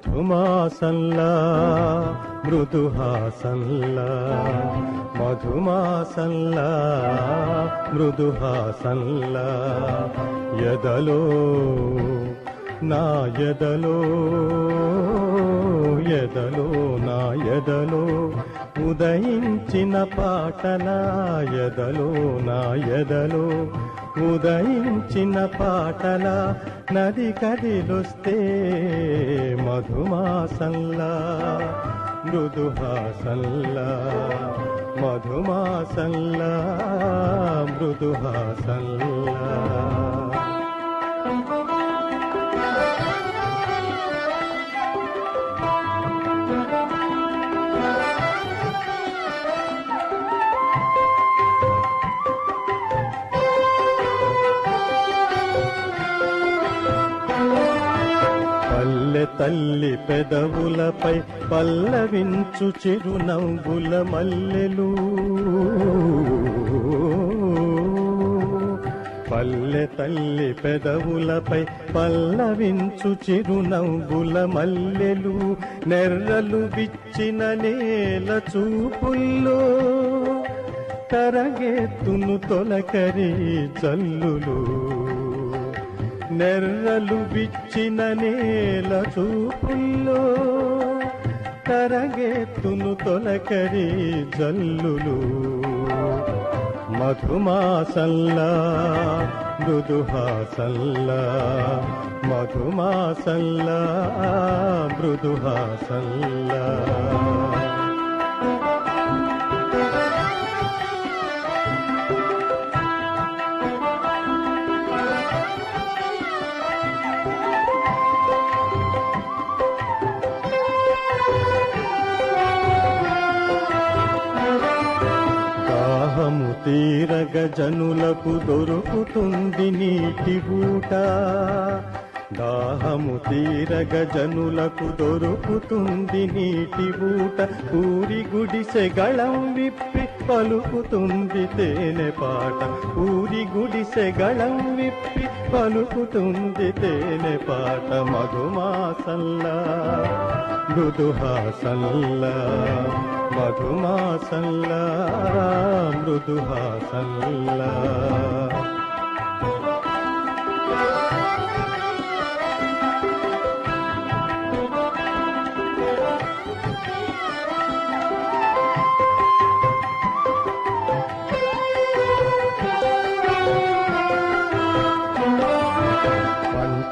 మధుమాసంలా మృదుహాసంలా మధుమాసంలా మృదుహాసంలా ఎదలో నా ఎదలో ఎదలో నా ఎదలో ఉదయించిన పాటలాయదలో నాయదలో ఉదయించిన పాటల నది కదిలొస్తే మధుమాసల్లా మృదుహాసల్లా మధుమాసల్లా మృదుహాసల్లా తల్లి పెదవులపై పల్లవించు చిరునవ్వుల మల్లెలు. పల్లె తల్లి పెదవులపై పల్లవించు చిరునవ్వుల మల్లెలు. నెర్రలు విచ్చిన నేల చూపుల్లో తరగెత్తును తొలకరి జల్లులు. నెర్రలు విచ్చిన నేల చూపుల్లో తరగెత్తును తొలకరి జల్లులు. మధుమాసల్లా మృదుహాసల్లా మధుమాసల్లా మృదుహాసల్లా. తీరగ జనులకు దొరుకుతుంది నీటి బూట దాహము తీరగ జనులకు దొరుకుతుంది నీటి బూట ఊరి గుడిసె గళం విప్పి పలుకుతుంది తేనె పాట. ఊరి గుడిసె గళం విప్పి పలుకుతుంది తేనె పాట. మధుమాసల్లా మృదుహాసల్లా మధుమాసల్లా మృదుహాసల్లా.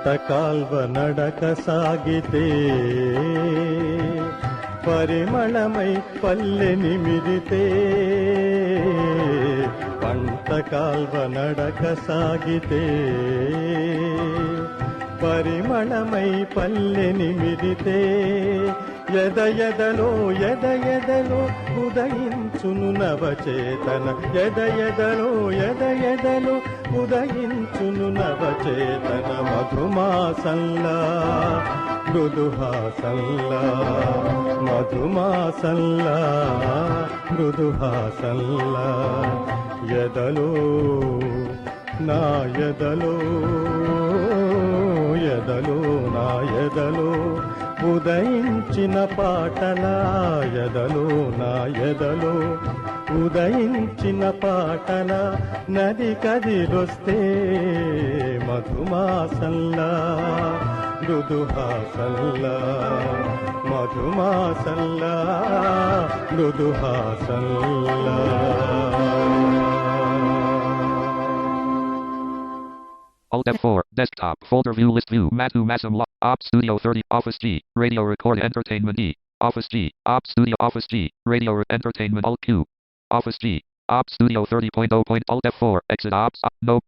పంట కాల్వ నడక సాగితే పరిమళమై పల్లె నిమిరితే పంట కాల్వ నడక సాగితే పరిమళమై పల్లె నిమిరితే ఎద ఎదలో ఎద ఎదలో ఉదయించును నవచేతన. ఎద ఎదలో ఎద ఎదలో ఉదయించును నవచేతన. మధుమాసల్లా మృదుహాసల్లా మధుమాసల్లా మృదుహాసల్లా. ఎదలో నా ఎదలో ఎదలో నా ఎదలో ఉదయించిన పాటల ఎదలో నా ఎదలో ఉదయించిన పాటల నది కదిలొస్తే మధుమాసల్లా మృదుహాసల్లా మధుమాసల్లా మృదుహాసల్లా Alt F4, desktop, folder view list view, Mathu Masam Lo- Op Studio 30, Office G, Radio Record Entertainment E, Office G, Op Studio Office G, Radio Re- Entertainment Alt Q, Office G, Op Studio 30.0. Alt F4, exit Ops, op, no,